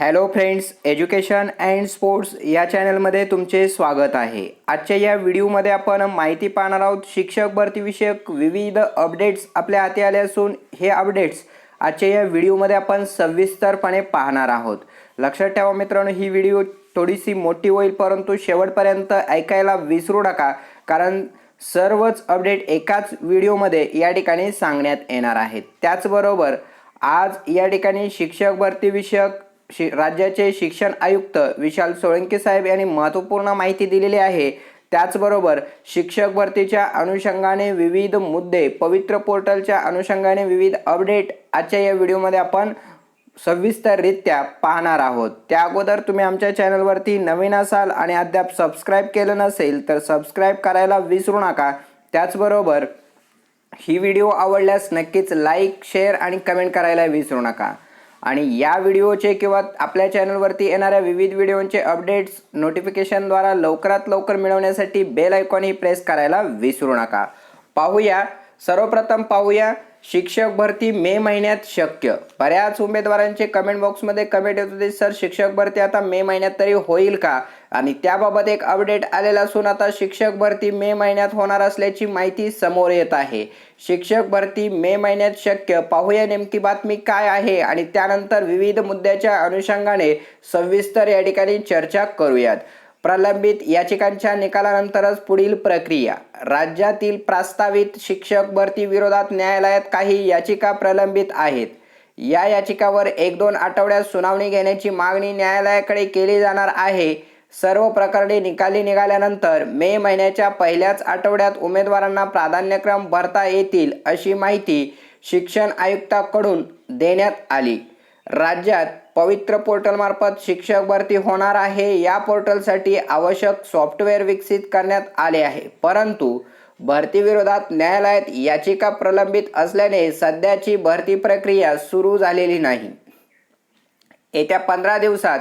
Hello friends education and sports या चॅनलमध्ये तुमचे स्वागत आहे. आजच्या या व्हिडिओमध्ये आपण माहिती पाहणार आहोत शिक्षक भरतीविषयक विविध अपडेट्स आपल्या हाती आले असून हे अपडेट्स आजच्या या व्हिडिओमध्ये आपण सविस्तरपणे पाहणार आहोत. लक्षात ठेवा मित्रांनो ही व्हिडिओ थोडीशी मोठी होईल परंतु शेवटपर्यंत ऐकायला विसरू नका कारण सर्वच अपडेट एकाच व्हिडिओमध्ये या ठिकाणी सांगण्यात येणार आहेत. त्याचबरोबर आज या ठिकाणी शिक्षक भरतीविषयक शि राज्याचे शिक्षण आयुक्त विशाल सोळंके साहेब यांनी महत्त्वपूर्ण माहिती दिलेली आहे. त्याचबरोबर शिक्षक भरतीच्या अनुषंगाने विविध मुद्दे पवित्र पोर्टलच्या अनुषंगाने विविध अपडेट आजच्या या व्हिडिओमध्ये आपण सविस्तररित्या पाहणार आहोत. त्या अगोदर तुम्ही आमच्या चॅनलवरती नवीन असाल आणि अद्याप सबस्क्राईब केलं नसेल तर सबस्क्राईब करायला विसरू नका. त्याचबरोबर ही व्हिडिओ आवडल्यास नक्कीच लाईक शेअर आणि कमेंट करायला विसरू नका. आणि या व्हिडिओचे किंवा आपल्या चॅनलवरती येणाऱ्या विविध व्हिडिओचे अपडेट्स नोटिफिकेशनद्वारा लवकरात लवकर मिळवण्यासाठी बेल आयकॉनही प्रेस करायला विसरू नका. पाहूया. सर्वप्रथम पाहूया. शिक्षक भरती मे महिन्यात शक्य. बऱ्याच उमेदवारांचे कमेंट बॉक्समध्ये कमेंट येत होते सर शिक्षक भरती आता मे महिन्यात तरी होईल का? आणि त्याबाबत एक अपडेट आलेला असून आता शिक्षक भरती मे महिन्यात होणार असल्याची माहिती समोर येत आहे. शिक्षक भरती मे महिन्यात शक्य. पाहूया नेमकी बातमी काय आहे आणि त्यानंतर विविध मुद्द्याच्या अनुषंगाने सविस्तर या ठिकाणी चर्चा करूयात. प्रलंबित याचिकांच्या निकालानंतरच पुढील प्रक्रिया. राज्यातील प्रस्तावित शिक्षक भरती विरोधात न्यायालयात काही याचिका प्रलंबित आहेत. या याचिकावर एक दोन आठवड्यात सुनावणी घेण्याची मागणी न्यायालयाकडे केली जाणार आहे. सर्व प्रकरणे निकाली निघाल्यानंतर मे महिन्याच्या पहिल्याच आठवड्यात उमेदवारांना प्राधान्यक्रम भरता येतील अशी माहिती शिक्षण आयुक्ताकडून देण्यात आली. राज्यात पवित्र पोर्टलमार्फत शिक्षक भरती होणार आहे या पोर्टलसाठी आवश्यक सॉफ्टवेअर विकसित करण्यात आले आहे. परंतु भरतीविरोधात न्यायालयात याचिका प्रलंबित असल्याने सध्याची भरती प्रक्रिया सुरू झालेली नाही. येत्या पंधरा दिवसात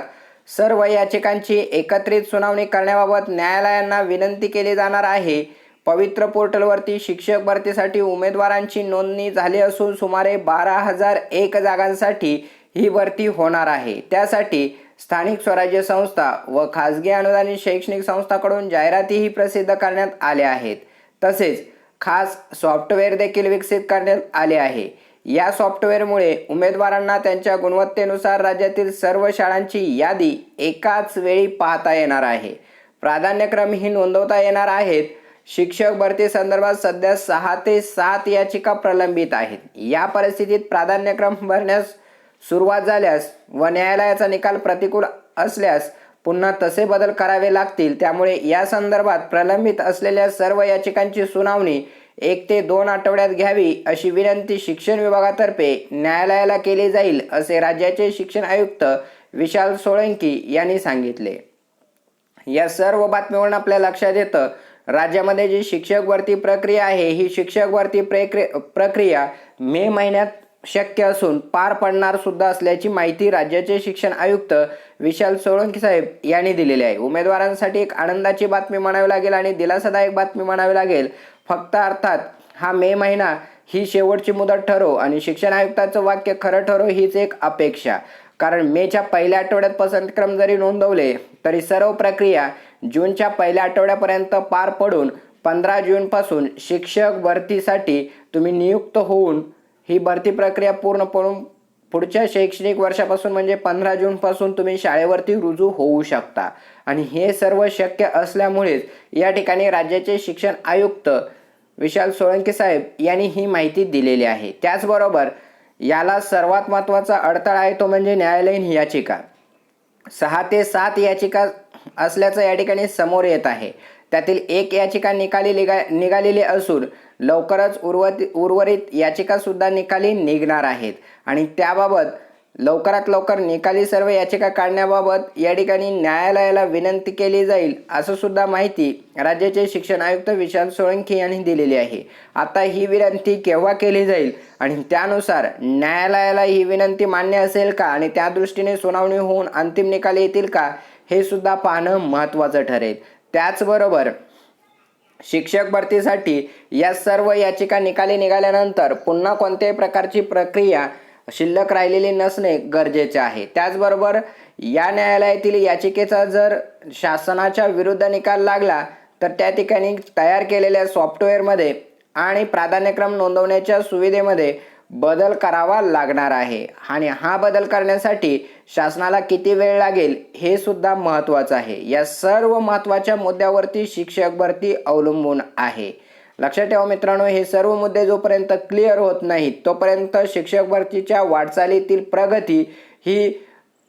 सर्व याचिकांची एकत्रित सुनावणी करण्याबाबत न्यायालयांना विनंती केली जाणार आहे. पवित्र पोर्टलवरती शिक्षक भरतीसाठी उमेदवारांची नोंदणी झाली असून सुमारे बारा हजार एक जागांसाठी ही भरती होणार आहे. त्यासाठी स्थानिक स्वराज्य संस्था व खाजगी अनुदानित शैक्षणिक संस्थाकडून जाहिरातीही प्रसिद्ध करण्यात आल्या आहेत. तसेच खास सॉफ्टवेअर देखील विकसित करण्यात आले आहे. या सॉफ्टवेअरमुळे उमेदवारांना त्यांच्या गुणवत्तेनुसार राज्यातील सर्व शाळांची यादी एकाच वेळी पाहता येणार आहे. प्राधान्यक्रम ही नोंदवता येणार आहेत. शिक्षक भरती संदर्भात सध्या सहा ते सात याचिका प्रलंबित आहेत. या परिस्थितीत प्राधान्यक्रम भरण्यास सुरुवात झाल्यास व न्यायालयाचा निकाल प्रतिकूल असल्यास पुन्हा तसे बदल करावे लागतील. त्यामुळे या संदर्भात प्रलंबित असलेल्या सर्व याचिकांची सुनावणी एक ते दोन आठवड्यात घ्यावी अशी विनंती शिक्षण विभागातर्फे न्यायालयाला केली जाईल असे राज्याचे शिक्षण आयुक्त विशाल सोळंकी यांनी सांगितले. या सर्व बातमीवरून आपल्या लक्षात येतं राज्यामध्ये जी शिक्षक भरती प्रक्रिया आहे ही शिक्षक भरती प्रक्रि प्रक्रिया मे महिन्यात शक्य असून पार पडणार सुद्धा असल्याची माहिती राज्याचे शिक्षण आयुक्त विशाल सोळंकी साहेब यांनी दिलेली आहे. उमेदवारांसाठी एक आनंदाची बातमी म्हणावी लागेल आणि दिलासादायक बातमी म्हणावी लागेल. फक्त अर्थात हा मे महिना ही शेवटची मुदत ठरो आणि शिक्षण आयुक्ताचं वाक्य खरं ठरो हीच एक अपेक्षा. कारण मेच्या पहिल्या आठवड्यात पसंतक्रम जरी नोंदवले तरी सर्व प्रक्रिया जूनच्या पहिल्या आठवड्यापर्यंत पार पडून पंधरा जूनपासून शिक्षक भरतीसाठी तुम्ही नियुक्त होऊन ही भरती प्रक्रिया पूर्ण पडून पुढच्या शैक्षणिक वर्षापासून म्हणजे पंधरा जूनपासून तुम्ही शाळेवरती रुजू होऊ शकता. आणि हे सर्व शक्य असल्यामुळेच या ठिकाणी राज्याचे शिक्षण आयुक्त विशाल सोळंके साहेब यांनी ही माहिती दिलेली आहे. त्याचबरोबर याला सर्वात महत्त्वाचा अडथळा आहे तो म्हणजे न्यायालयीन याचिका. सहा ते सात याचिका असल्याचं या ठिकाणी समोर येत आहे. त्यातील एक याचिका निकाली निघा निघालेली असून लवकरच उर्वरित उर्वरित याचिकासुद्धा निकाली निघणार आहेत. आणि त्याबाबत लवकरात लवकर निकाली सर्व याचिका काढण्याबाबत या ठिकाणी न्यायालयाला विनंती केली जाईल असं सुद्धा माहिती राज्याचे शिक्षण आयुक्त विशाल सोळंकी यांनी दिलेली आहे. आता ही विनंती केव्हा केली जाईल आणि त्यानुसार न्यायालयाला ही विनंती मान्य असेल का आणि त्या दृष्टीने सुनावणी होऊन अंतिम निकाल येतील का हे सुद्धा पाहणं महत्त्वाचं ठरेल. त्याचबरोबर शिक्षक भरतीसाठी या सर्व याचिका निकाली निघाल्यानंतर पुन्हा कोणत्याही प्रकारची प्रक्रिया शिल्लक राहिलेली नसणे गरजेचे आहे. त्याचबरोबर या न्यायालयातील याचिकेचा जर शासनाच्या विरुद्ध निकाल लागला तर त्या ठिकाणी तयार केलेल्या सॉफ्टवेअरमध्ये आणि प्राधान्यक्रम नोंदवण्याच्या सुविधेमध्ये बदल करावा लागणार आहे आणि हा बदल करण्यासाठी शासनाला किती वेळ लागेल हे सुद्धा महत्त्वाचं आहे. या सर्व महत्त्वाच्या मुद्द्यावरती शिक्षक भरती अवलंबून आहे. लक्षात ठेवा मित्रांनो हे सर्व मुद्दे जोपर्यंत क्लिअर होत नाहीत तोपर्यंत शिक्षक भरतीच्या वाटचालीतील प्रगती ही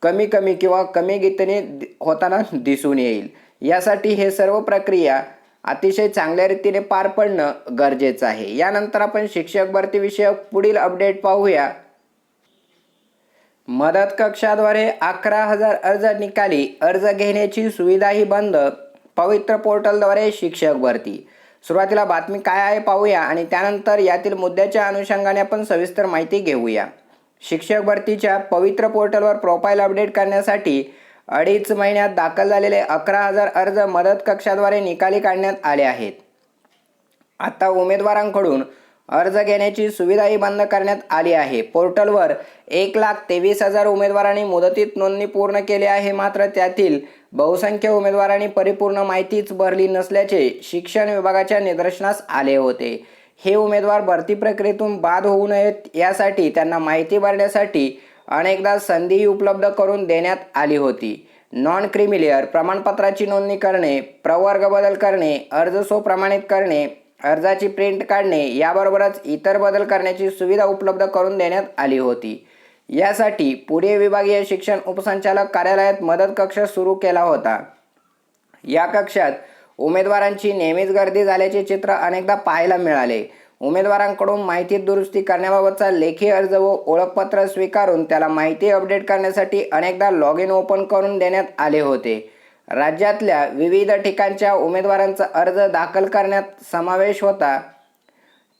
कमी कमी किंवा कमी गीतने होताना दिसून येईल. यासाठी हे सर्व प्रक्रिया अतिशय चांगल्या रीतीने पार पडणं गरजेचं आहे. यानंतर आपण शिक्षक भरती विषयक पुढील अपडेट पाहूया. मदत कक्षाद्वारे अकरा हजार अर्ज निकाली अर्ज घेण्याची सुविधाही बंद पवित्र पोर्टलद्वारे शिक्षक भरती. सुरुवातीला बातमी काय आहे पाहूया आणि त्यानंतर यातील मुद्द्याच्या अनुषंगाने आपण सविस्तर माहिती घेऊया. शिक्षक भरतीच्या पवित्र पोर्टलवर प्रोफाईल अपडेट करण्यासाठी अडीच महिन्यात दाखल झालेले अकरा हजार अर्ज मदत कक्षाद्वारे निकाली काढण्यात आले आहेत. आता उमेदवारांकडून अर्ज घेण्याची सुविधाही बंद करण्यात आली आहे. पोर्टलवर एक लाख तेवीस हजार उमेदवारांनी मुदतीत नोंदणी पूर्ण केली आहे. मात्र त्यातील बहुसंख्य उमेदवारांनी परिपूर्ण माहितीच भरली नसल्याचे शिक्षण विभागाच्या निदर्शनास आले होते. हे उमेदवार भरती प्रक्रियेतून बाद होऊ नयेत यासाठी त्यांना माहिती भरण्यासाठी अनेकदा संधीही उपलब्ध करून देण्यात आली होती. नॉन क्रिमिलियर प्रमाणपत्राची नोंदणी करणे प्रवर्ग बदल करणे अर्ज सो प्रमाणित करणे अर्जाची प्रिंट काढणे याबरोबरच इतर बदल करण्याची सुविधा उपलब्ध करून देण्यात आली होती. यासाठी पुणे विभागीय शिक्षण उपसंचालक कार्यालयात मदत कक्ष सुरू केला होता. या कक्षात उमेदवारांची नेहमीच गर्दी झाल्याचे चित्र अनेकदा पाहायला मिळाले. उमेदवारांकडून माहिती दुरुस्ती करण्याबाबतचा लेखी अर्ज व ओळखपत्र स्वीकारून त्याला माहिती अपडेट करण्यासाठी अनेकदा लॉग इन ओपन करून देण्यात आले होते. राज्यातल्या विविध ठिकाणच्या उमेदवारांचा अर्ज दाखल करण्यात समावेश होता.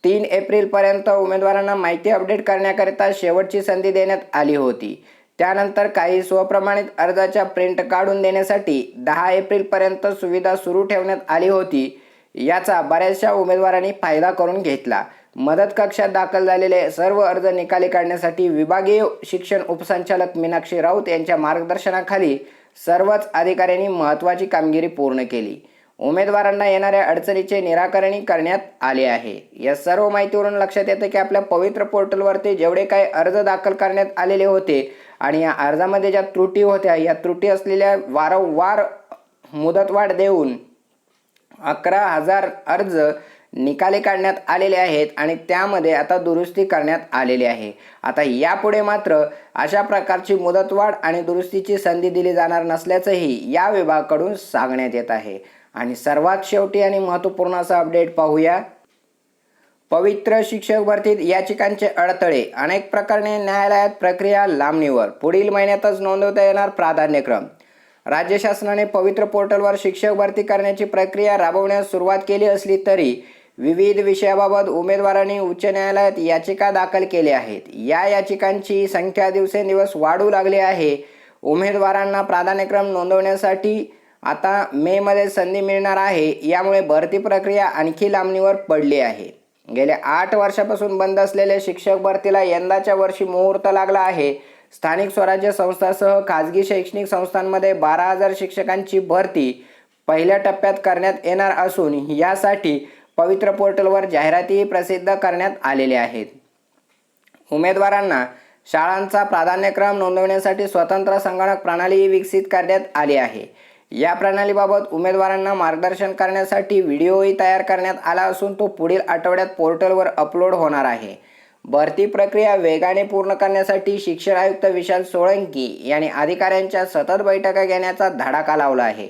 तीन एप्रिलपर्यंत उमेदवारांना माहिती अपडेट करण्याकरिता शेवटची संधी देण्यात आली होती. त्यानंतर काही स्वप्रमाणित अर्जाच्या प्रिंट काढून देण्यासाठी दहा एप्रिलपर्यंत सुविधा सुरू ठेवण्यात आली होती. याचा बऱ्याचशा उमेदवारांनी फायदा करून घेतला. मदत कक्षात दाखल झालेले सर्व अर्ज निकाली काढण्यासाठी विभागीय शिक्षण उपसंचालक मीनाक्षी राऊत यांच्या मार्गदर्शनाखाली सर्वच अधिकाऱ्यांनी महत्त्वाची कामगिरी पूर्ण केली. उमेदवारांना येणाऱ्या अडचणीचे निराकरणही करण्यात आले आहे. या सर्व माहितीवरून लक्षात येतं की आपल्या पवित्र पोर्टलवरती जेवढे काही अर्ज दाखल करण्यात आलेले होते आणि या अर्जामध्ये ज्या त्रुटी होत्या या त्रुटी असलेल्या वारंवार मुदतवाढ देऊन अकरा हजार अर्ज निकाले काढण्यात आलेले आहेत आणि त्यामध्ये आता दुरुस्ती करण्यात आलेली आहे. आता यापुढे मात्र अशा प्रकारची मुदतवाढ आणि दुरुस्तीची संधी दिली जाणार नसल्याचंही या विभागाकडून सांगण्यात येत आहे. आणि सर्वात शेवटी आणि महत्त्वपूर्ण असा अपडेट पाहूया. पवित्र शिक्षक भरतीत याचिकांचे अडथळे अनेक प्रकरणे न्यायालयात प्रक्रिया लांबणीवर पुढील महिन्यातच नोंदवता येणार प्राधान्यक्रम. राज्य शासनाने पवित्र पोर्टलवर शिक्षक भरती करण्याची प्रक्रिया राबवण्यास सुरुवात केली असली तरी विविध विषयाबाबत उमेदवारांनी उच्च न्यायालयात याचिका दाखल केल्या आहेत. या याचिकांची संख्या दिवसेंदिवस वाढू लागली आहे. उमेदवारांना प्राधान्यक्रम नोंदवण्यासाठी आता मेमध्ये संधी मिळणार आहे. यामुळे भरती प्रक्रिया आणखी लांबणीवर पडली आहे. गेल्या आठ वर्षापासून बंद असलेल्या शिक्षक भरतीला यंदाच्या वर्षी मुहूर्त लागला आहे. स्थानिक स्वराज्य संस्थासह खाजगी शैक्षणिक संस्थांमध्ये बारा हजार शिक्षकांची भरती पहिल्या टप्प्यात करण्यात येणार असून यासाठी पवित्र पोर्टलवर जाहिरातीही प्रसिद्ध करण्यात आलेल्या आहेत. उमेदवारांना शाळांचा प्राधान्यक्रम नोंदवण्यासाठी स्वतंत्र संगणक प्रणाली विकसित करण्यात आली आहे. या प्रणालीबाबत उमेदवारांना मार्गदर्शन करण्यासाठी व्हिडिओही तयार करण्यात आला असून तो पुढील आठवड्यात पोर्टलवर अपलोड होणार आहे. भरती प्रक्रिया वेगाने पूर्ण करण्यासाठी शिक्षण आयुक्त विशाल सोळंकी यांनी अधिकाऱ्यांच्या सतत बैठका घेण्याचा धडाका लावला आहे.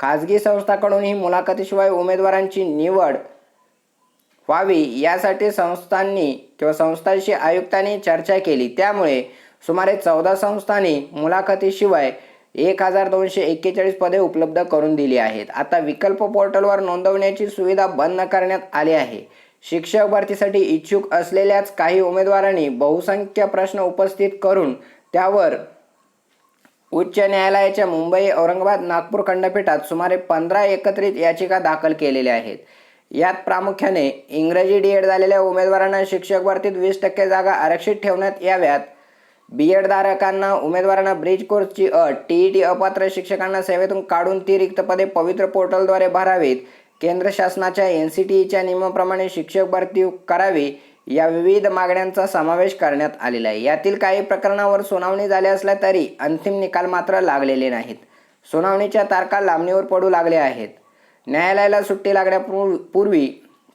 खाजगी संस्थांकडूनही मुलाखतीशिवाय उमेदवारांची निवड व्हावी यासाठी संस्थांनी किंवा संस्थांशी आयुक्तांनी चर्चा केली. त्यामुळे सुमारे चौदा संस्थांनी मुलाखतीशिवाय एक हजार दोनशे एक्केचाळीस पदे उपलब्ध करून दिली आहेत. आता विकल्प पोर्टलवर नोंदवण्याची सुविधा बंद करण्यात आली आहे. शिक्षक भरतीसाठी इच्छुक असलेल्याच काही उमेदवारांनी बहुसंख्य प्रश्न उपस्थित करून त्यावर उच्च न्यायालयाच्या मुंबई औरंगाबाद नागपूर खंडपीठात सुमारे पंधरा एकत्रित याचिका दाखल केलेल्या आहेत. यात प्रामुख्याने इंग्रजी डी एड झालेल्या उमेदवारांना शिक्षक भरतीत वीस टक्के जागा आरक्षित ठेवण्यात याव्यात. बी एडधारकांना उमेदवारांना ब्रिज कोर्सची अट टी ई टी अपात्र शिक्षकांना सेवेतून काढून ती रिक्त पदे पवित्र पोर्टलद्वारे भरावीत. केंद्र शासनाच्या एन सी टी ईच्या नियमाप्रमाणे शिक्षक भरती करावी या विविध मागण्यांचा समावेश करण्यात आलेला आहे. यातील काही प्रकरणावर सुनावणी झाली असल्या तरी अंतिम निकाल मात्र लागलेले नाहीत. सुनावणीच्या तारखा लांबणीवर पडू लागल्या आहेत. न्यायालयाला सुट्टी लागण्यापूर्वी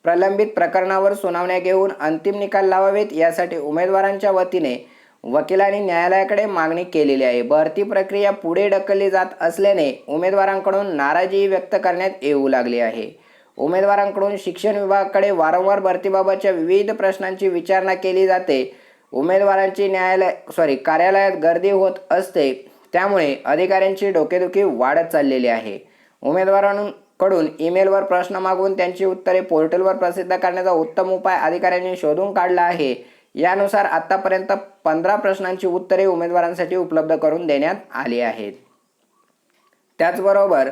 प्रलंबित प्रकरणावर सुनावण्या घेऊन अंतिम निकाल लावावेत यासाठी उमेदवारांच्या वतीने वकिलांनी न्यायालयाकडे मागणी केलेली आहे. भरती प्रक्रिया पुढे ढकलली जात असल्याने उमेदवारांकडून नाराजी व्यक्त करण्यात येऊ लागली आहे. उमेदवारांकडून शिक्षण विभागाकडे वारंवार भरतीबाबतच्या विविध प्रश्नांची विचारणा केली जाते. उमेदवारांची न्यायालय सॉरी कार्यालयात गर्दी होत असते. त्यामुळे अधिकाऱ्यांची डोकेदुखी वाढत चाललेली आहे. कडून ईमेलवर प्रश्न मागून त्यांची उत्तरे पोर्टलवर प्रसिद्ध करण्याचा उत्तम उपाय अधिकाऱ्यांनी शोधून काढला आहे. यानुसार आतापर्यंत पंधरा प्रश्नांची उत्तरे उमेदवारांसाठी उपलब्ध करून देण्यात आली आहेत. त्याचबरोबर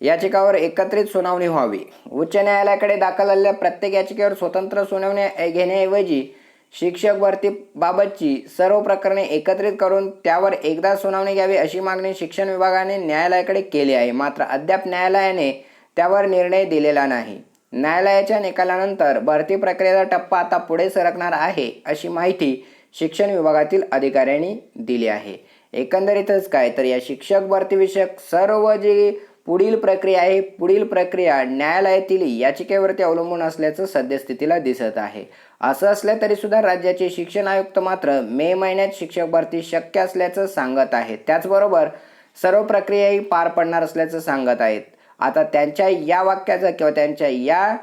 याचिकावर एकत्रित सुनावणी व्हावी. उच्च न्यायालयाकडे दाखल झालेल्या प्रत्येक याचिकेवर स्वतंत्र सुनावणी घेण्याऐवजी शिक्षक भरतीबाबतची सर्व प्रकरणे एकत्रित करून त्यावर एकदा सुनावणी घ्यावी अशी मागणी शिक्षण विभागाने न्यायालयाकडे केली आहे. मात्र अद्याप न्यायालयाने त्यावर निर्णय दिलेला नाही. न्यायालयाच्या निकालानंतर भरती प्रक्रियेचा टप्पा आता पुढे सरकणार आहे अशी माहिती शिक्षण विभागातील अधिकाऱ्यांनी दिली आहे. एकंदरीतच काय तर या शिक्षक भरतीविषयक सर्व जी पुढील प्रक्रिया आहे पुढील प्रक्रिया न्यायालयातील याचिकेवरती अवलंबून असल्याचं सद्यस्थितीला दिसत आहे. असं असलं तरी सुद्धा राज्याचे शिक्षण आयुक्त मात्र मे महिन्यात शिक्षक भरती शक्य असल्याचं सांगत आहेत. त्याचबरोबर सर्व प्रक्रियाही पार पडणार असल्याचं सांगत आहेत. आता त्यांच्या या वाक्याचं किंवा त्यांच्या या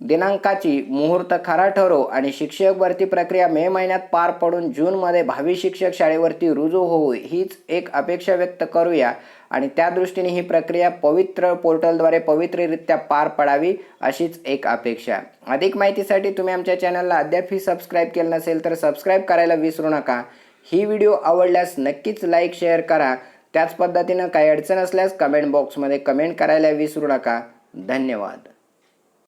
दिनांकाची मुहूर्त खरा ठरो आणि शिक्षक भरती प्रक्रिया मे महिन्यात पार पडून जूनमध्ये भावी शिक्षक शाळेवरती रुजू होऊ हीच एक अपेक्षा व्यक्त करूया. आणि त्या दृष्टीने ही प्रक्रिया पवित्र पोर्टलद्वारे पवित्ररित्या पार पडावी अशीच एक अपेक्षा. अधिक माहितीसाठी तुम्ही आमच्या चॅनलला अद्यापही सबस्क्राईब केलं नसेल तर सबस्क्राईब करायला विसरू नका. ही व्हिडिओ आवडल्यास नक्कीच लाईक शेअर करा. त्याच पद्धतीनं काही अडचण असल्यास कमेंट बॉक्समध्ये कमेंट करायला विसरू नका. धन्यवाद.